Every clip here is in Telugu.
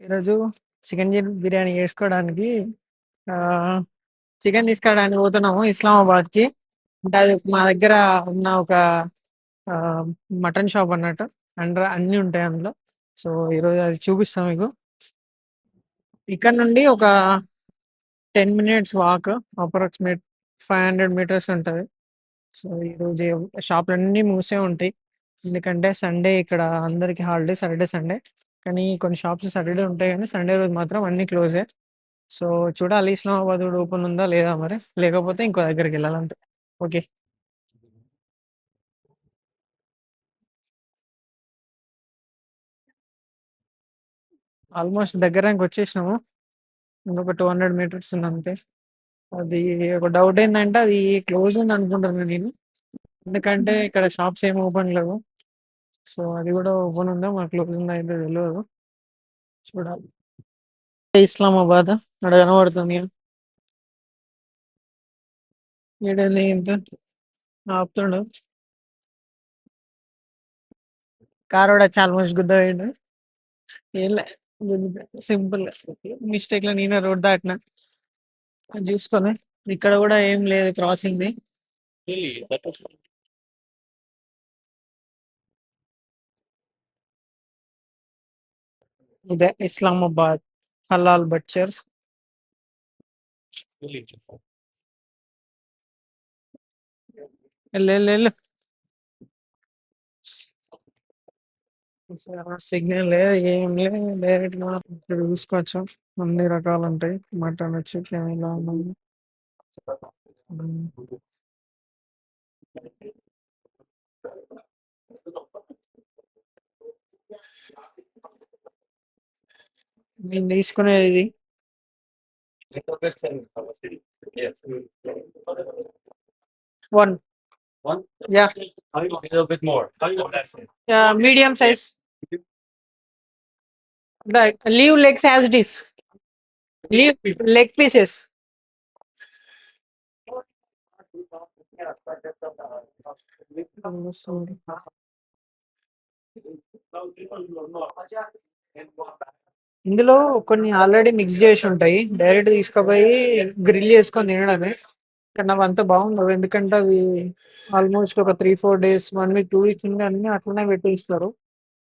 ఈరోజు చికెన్ బిర్యానీ చేసుకోవడానికి చికెన్ తీసుకురావడానికి పోతున్నాము ఇస్లామాబాద్‌కి. అంటే అది మా దగ్గర ఉన్న ఒక మటన్ షాప్ అన్నట్టు. అండ్ అన్నీ ఉంటాయి అందులో. సో, ఈరోజు అది చూపిస్తాం మీకు. ఇక్కడ నుండి ఒక 10 మినిట్స్ వాక్ అప్రాక్సిమేట్ 500 మీటర్స్ ఉంటుంది సో, ఈరోజు షాపులన్నీ మూసే ఉంటాయి. ఎందుకంటే సండే ఇక్కడ అందరికి హాలిడే సాటర్‌డే, సండే. కానీ కొన్ని షాప్స్ సాటర్‌డే ఉంటాయి కానీ సండే రోజు మాత్రం అన్నీ క్లోజే. సో, చూడాలి ఇస్లామాబాద్ కూడా ఓపెన్ ఉందా లేదా మరి. లేకపోతే ఇంకో దగ్గరికి అంతే. ఓకే. ఆల్మోస్ట్ దగ్గరానికొచ్చేసినాము. ఇంకొక 200 మీటర్స్ ఉంది అంతే. అది ఒక డౌట్ ఏంటంటే అది క్లోజ్ ఉందనుకుంటున్నా నేను. ఎందుకంటే ఇక్కడ షాప్స్ ఏమి ఓపెన్ లేవు. సో, అది కూడా ఓపెన్ ఉందా మరి క్లోజ్ ఉందా అయితే తెలవదు. చూడాలి. ఇస్లామాబాద్ ఆడ కనపడుతుందిగా. ఈడేంది ఇంత ఆపుతుండు. కారోడొచ్చి ఆల్మోస్ట్ గుద్దపోయిండు. ఏంలే సింపుల్ మిస్టేక్‌లో నేనే రోడ్ దాటినా. అది చూసుకొని ఇక్కడ కూడా ఏం లేదు క్రాసింగ్‌ది. ఇదే ఇస్లామాబాద్ హలాల్ బట్చర్స్. ఎల్లు ఎల్లు ఎల్లు. సిగ్నల్ లేదు. ఏం లేదు. డైరెక్ట్‌గా ఇక్కడ చూసుకోవచ్చు. అన్ని రకాలుంటాయి. మటన్, చికెన్ ఇలా ఉన్నాయి. హ్మ్. నేను తీసుకునేది ఇది. One. One? Yeah. A little bit more. How you want that size? Yeah, medium size. The leave legs as it is. Leave leg pieces. ఇందులో కొన్ని ఆల్రెడీ మిక్స్ చేసి ఉంటాయి. డైరెక్ట్ తీసుకుపోయి గ్రిల్ చేసుకొని తినడమే. కానీ అవి అంత బాగుండవు. ఎందుకంటే అవి ఆల్మోస్ట్ ఒక 3, 4 డేస్, వన్ వీక్, 2 వీక్స్ నుండి అన్ని అట్లనే పెట్టిస్తారు.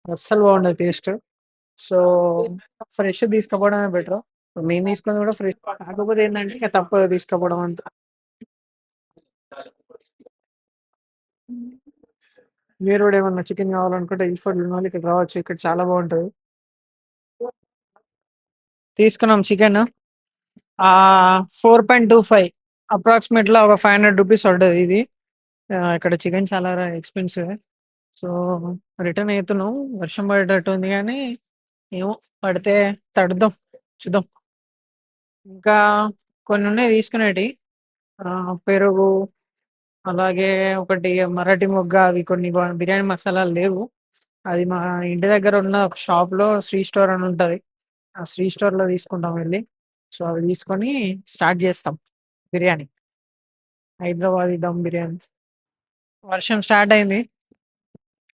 అస్సలు బాగుండదు టేస్ట్. సో, ఫ్రెష్ తీసుకపోవడమే బెటర్. మేము తీసుకుని కూడా ఫ్రెష్. కాకపోతే ఏంటంటే ఇంకా తప్పదు తీసుకపోవడం అంత మీరు కూడా ఏమన్నా చికెన్ కావాలనుకుంటే ఈ ఫుడ్ ఇక్కడ రావచ్చు. ఇక్కడ చాలా బాగుంటది. తీసుకున్నాం chicken four point two five అప్రాక్సిమేట్‌లో ఒక 500 రూపీస్ పడ్డది ఇది. ఇక్కడ చికెన్ చాలా ఎక్స్పెన్సివ్ సో, రిటర్న్ అవుతున్నాం వర్షం పడేటట్టు ఉంది కానీ ఏమో పడితే తడుద్దాం. చూద్దాం. ఇంకా కొన్ని ఉన్నాయి తీసుకునేటి పెరుగు, అలాగే ఒకటి మరాఠీ మొగ్గ అవి కొన్ని బిర్యానీ మసాలాలు లేవు. అది మా ఇంటి దగ్గర ఉన్న ఒక షాప్‌లో శ్రీ స్టోర్ అని ఉంటది. శ్రీ స్టోర్‌లో తీసుకుంటాం వెళ్ళి సో, అవి తీసుకొని స్టార్ట్ చేస్తాం బిర్యానీ. హైదరాబాద్ దమ్ బిర్యానీ. వర్షం స్టార్ట్ అయింది.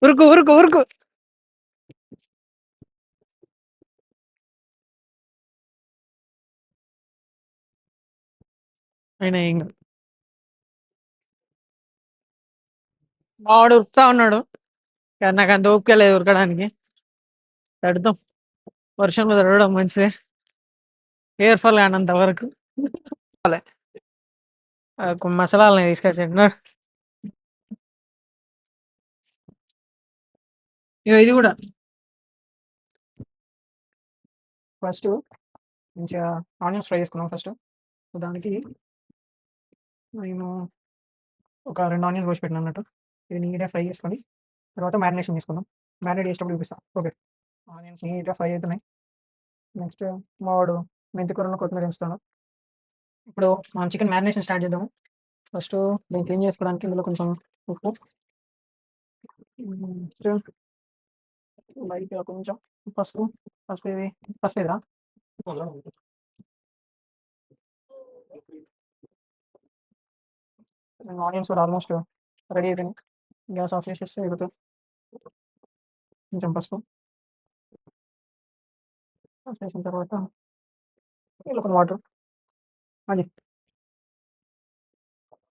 ఉరుకు, ఉరుకు, ఉరుకు. అయినా ఏం కాదు. మావాడు ఉరుకుతా ఉన్నాడు. కానీ అంత ఓపిక లేదు ఉరకడానికి. తడుతాం వర్షంలో తడవడం మంచిదే. హెయిర్ ఫాల్ కానంత వరకు. మసాలాలని తీసుకొచ్చిండు. ఇది కూడా. ఫస్ట్ మంచిగా ఆనియన్స్ ఫ్రై చేసుకున్నాం ఫస్ట్ దానికి నేను ఒక రెండు ఆనియన్స్ కోసి పెట్టినా అన్నట్టు. ఇది నీట్‌గా ఫ్రై చేసుకొని, తర్వాత మ్యారినేషన్ చేసుకుందాం. మ్యారినేట్ చేసేటప్పుడు చూపిస్తాను ఓకే. ఆనియన్స్ నీట్‌గా ఫ్రై అవుతున్నాయి నెక్స్ట్ మావాడు మెంతి కూరలో కొత్తిమీర వేస్తాడు ఇప్పుడు మనం చికెన్ మ్యారినేషన్ స్టార్ట్ చేద్దాము. ఫస్ట్ దీన్ని క్లీన్ చేసుకోవడానికి ఇందులో కొంచెం ఉప్పు. నెక్స్ట్ లైట్‌గా కొంచెం పసుపు. పసుపు ఇది పసుపు ఇదిరా ఆనియన్స్ కూడా ఆల్మోస్ట్ రెడీ అయిపోయినాయి. గ్యాస్ ఆఫ్ చేసేస్తే ఎగుతుంది కొంచెం పసుపు. చేసిన తర్వాత ఇలా వాటర్ అది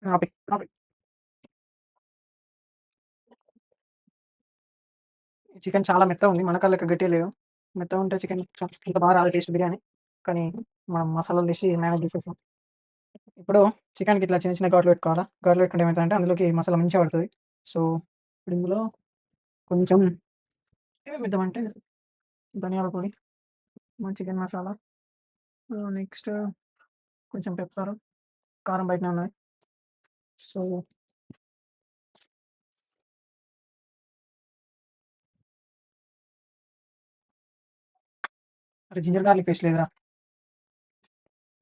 ఆపి ఆపి చికెన్ చాలా మెత్త ఉంది మన కళ్ళకి గట్టి లేదు మెత్తగా ఉంటే చికెన్ ఇంత బాగా రాదు టేస్ట్ బిర్యానీ కానీ మనం మసాలాలు వేసి మేనేజ్ చేసేసాం ఇప్పుడు చికెన్కి ఇట్లా చిన్న చిన్న గాట్లు పెట్టుకోవాలా గాట్లు పెట్టుకుంటే ఏమవుతుందంటే అందులోకి మసాలా మంచిగా పడుతుంది. సో ఇప్పుడు ఇందులో కొంచెం ఏమేమి వేద్దామంటే ధనియాల పొడి చికెన్ మసాలా నెక్స్ట్ కొంచెం పెప్పర్ కారం బయటనే ఉన్నాయి సో అరే జింజర్ గార్లిక్ పేస్ట్ లేదురా.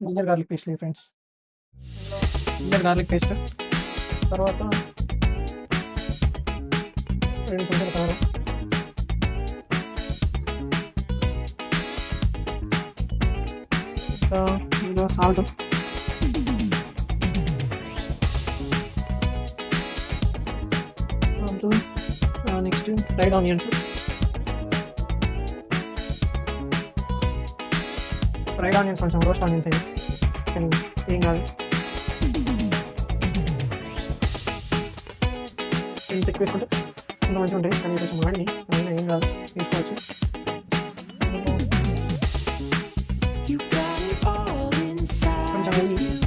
జింజర్ గార్లిక్ పేస్ట్ లేదు ఫ్రెండ్స్. Ginger garlic paste. తర్వాత రెండు చెంచాల కారం ఇంకా ఇందులో salt next fried onions fried onions కొంచెం రోస్ట్ ఆనియన్స్ అయ్యి కానీ ఏం కాదు. ఎంత ఎక్కువ వేసుకుంటే అంత మంచిగా ఉంటాయి. కానీ కొంచెం వాడిని ఏం కాదు. తీసుకోవచ్చు me move.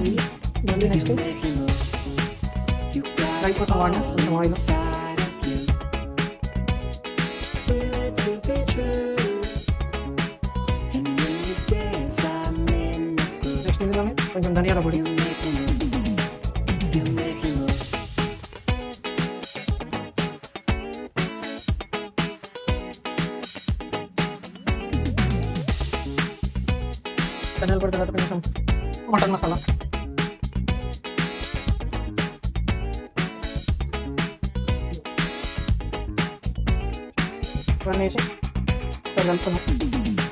నెయ్యి మళ్ళీ next You make me move. You got rice it కోసం వాడిన all కొంచెం oil inside of you. Feel it to be true. And when you dance, I'm in the groove. Next ఇందులోనే కొంచెం ధనియాల పొడి మటన్ మసాలా ఇవన్నీ వేసి సరే కలుపుతున్నాం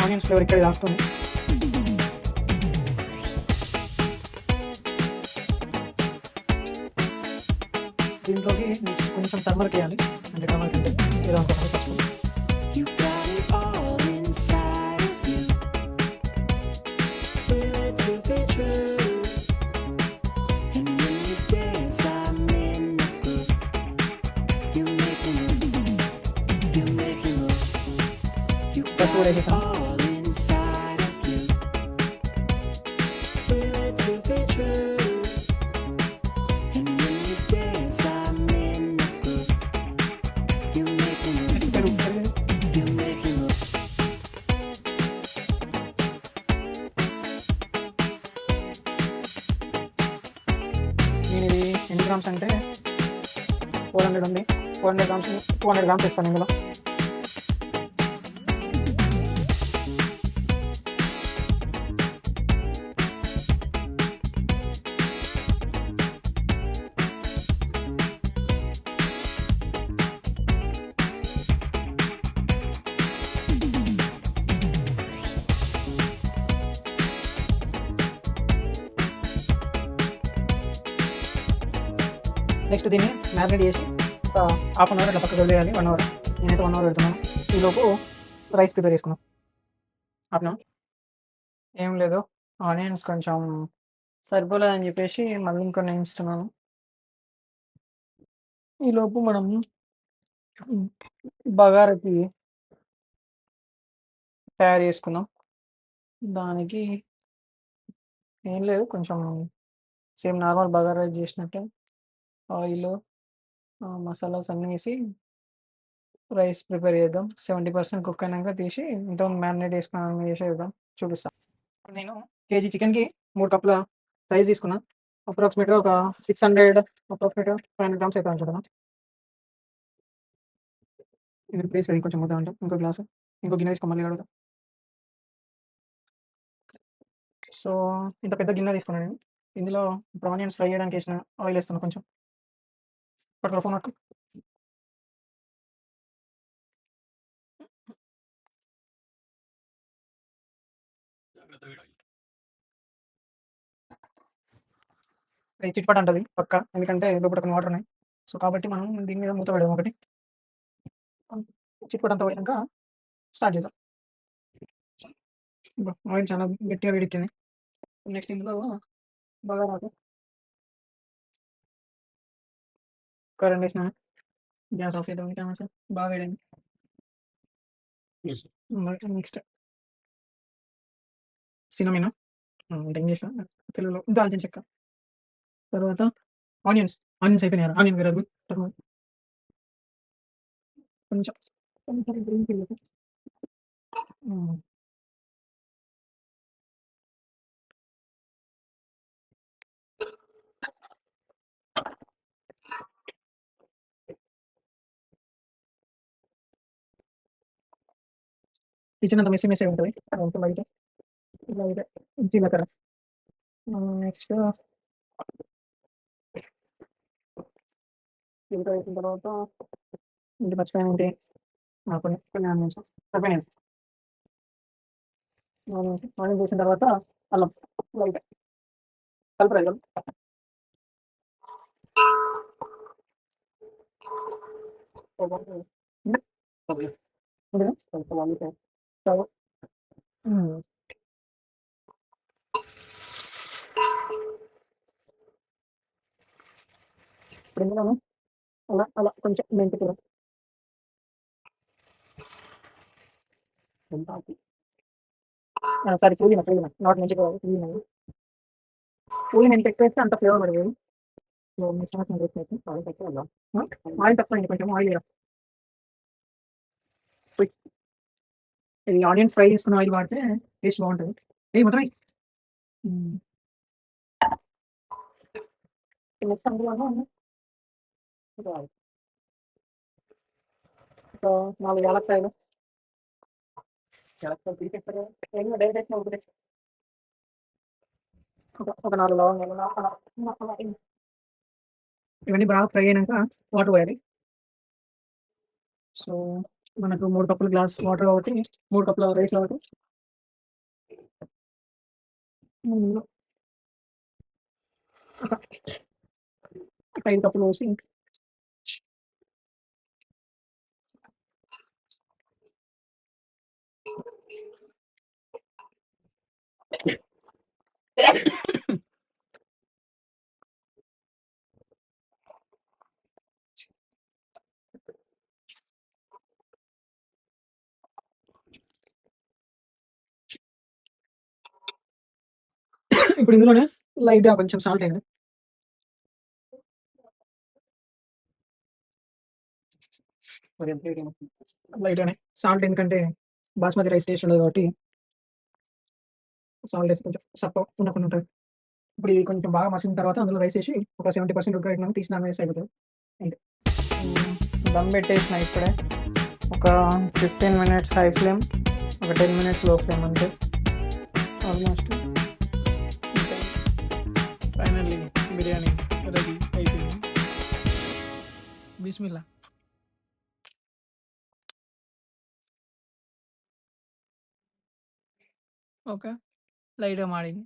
ఆనియన్స్ ఫ్లేవర్ ఇక్కడ తాకుతుంది నెక్స్ట్ కొంచెం టర్మరిక్ వేయాలి అంటే టర్మరిక్ గ్రామ్స్ అంటే ఫోర్ హండ్రెడ్ ఉంది. Four hundred grams two hundred grams ఇస్తాను ఇందులో. నెక్స్ట్ దీన్ని మ్యారినేట్ చేసి ఒక హాఫ్ అన్ అవర్ అట్లా పక్కకు వదిలేయాలి. వన్ అవర్ నేనైతే వన్ అవర్ పెడుతున్నాను ఈలోపు రైస్ ప్రిపేర్ చేసుకున్నాం అట్లా ఏం లేదు. ఆనియన్స్ కొంచెం సరిపోలేదని చెప్పేసి మళ్ళీ ఇంకా వేయిస్తున్నాను ఈలోపు మనం బగారకి తయారు చేసుకుందాం. దానికి ఏం లేదు. కొంచెం సేమ్ నార్మల్ బగారా రైస్ చేసినట్టే. ఆయిల్ మసాలాస్ అన్నీ వేసి రైస్ ప్రిపేర్ చేద్దాం. సెవెంటీ పర్సెంట్ కుక్ అయినాక తీసి ఇంత మ్యారినేట్ చేసుకున్నాను చేసేద్దాం. చూపిస్తాను నేను కేజీ చికెన్కి మూడు కప్పుల రైస్ తీసుకున్నా. అప్రాక్సిమేట్గా ఒక సిక్స్ హండ్రెడ్ అప్రాక్సిమేట్గా ఫైవ్ హండ్రెడ్ గ్రామ్స్ అయితే అనుకుంటున్నా ఇది ప్లేస్ అది కొంచెం ముద్ద అంటే ఇంకో గ్లాసు ఇంకో గిన్నె తీసుకో మళ్ళీ అడుగుతా. సో ఇంత పెద్ద గిన్నె తీసుకున్నాను నేను. ఇందులో ఇప్పుడు ఫ్రై చేయడానికి వేసిన ఆయిల్ వేస్తున్నాను కొంచెం. పట్టుకో ఫోన్ పట్టుకో ఇది చిట్పట్ అంటది పక్క ఎందుకంటే లోపల కొన్ని వాటర్ ఉన్నాయి. సో కాబట్టి మనం దీని మీద మూత పెడదాం ఒకటి. చిట్పట్ అంతా పోయాక స్టార్ట్ చేద్దాం. ఆయిల్ చాలా గట్టిగా వేడెక్కింది. నెక్స్ట్ ఇందులో బాగా రాదు. కరెంట్ వేసిన గ్యాస్ ఆఫ్ చేద్దాం ఇంకా కొంచెం బాగా Yes. నెక్స్ట్. సినమినా అంటే ఇంగ్లీష్లో తెలుగులో దాల్చిన చెక్క. తర్వాత ఆనియన్స్. ఆనియన్స్ అయిపోయినాయి ఆనియన్ వేరే తర్వాత కొంచెం. కొంచెం green chilli. ఉమ్. కిచెన్ అంతా మెస్సి మెస్సి ఉంటుంది అంత లైట్ లైట్ జీలకర్ర నెక్స్ట్ జీలకర్ర వేసిన తర్వాత ఇంటి పచ్చిపోయిన ఏంటి కొన్ని కొన్ని ఆనియన్స్ సరిపోయినాయి ఆనియన్స్ ఆనియన్స్ వేసిన తర్వాత అల్లం లైట్ కలుపురా ఇక. ఉందిగా? కొంచెం ఆనియన్స్ వేసి. సో, ఉమ్. ఇప్పుడు ఇందులోను అలా అలా కొంచెం మెంతి కూర సారీ పుదీనా పుదీనా నాట్ మెంతి కూర పుదీనా పుదీనా ఎంత ఎక్కువ వేస్తే అంత ఫ్లేవర్ వేసి ఆయిల్ తక్కువ కొంచెం ఆయిల్. ఇది ఆనియన్ ఫ్రై చేసుకున్న ఆయిల్ వాడితే టేస్ట్ బాగుంటుంది ఏ మొత్తం వేయ్. ఉమ్. నెక్స్ట్ అందులోనే ఒక ఒక నాలుగు యాలక్కాయలు యాలక్కాయలు తీసేస్తారు ఏమో డైరెక్ట్ వేసిన ఒకటి ఒక ఒక నాలుగు లవంగాలు నా- అలా నా- అలా ఇవి. ఇవన్నీ బాగా ఫ్రై అయినాక వాటర్ పోయాలి సో మనకు మూడు కప్పులు గ్లాస్ వాటర్ కాబట్టి మూడు కప్పుల రైస్ కాబట్టి ఇందులో ఒక ఒక ఐదు కప్పులు పోసి. ఇప్పుడు ఇందులోనే లైట్గా కొంచెం సాల్ట్ అయింది లైట్గానే సాల్ట్ ఎందుకంటే బాస్మతి రైస్ టేస్ట్ ఉండదు కాబట్టి సాల్ట్ వేసి కొంచెం సప్ప ఉండకుండా ఉంటుంది. ఇప్పుడు ఇది కొంచెం బాగా మసిన తర్వాత అందులో రైస్ వేసి ఒక సెవెంటీ పర్సెంట్ ఉడకబెట్టినాక తీసిన వేసి అయిపోతుంది. అంతే. దమ్ పెట్టేసిన ఇప్పుడే. ఒక ఫిఫ్టీన్ మినిట్స్ హై ఫ్లేమ్ ఒక టెన్ మినిట్స్లో ఫ్లేమ్ అంతే. ఆల్మోస్ట్ ఫైనల్లీ బిర్యానీ రెడీ అయిపోయింది బిస్మిల్లా ఓకే లైట్గా మాడింది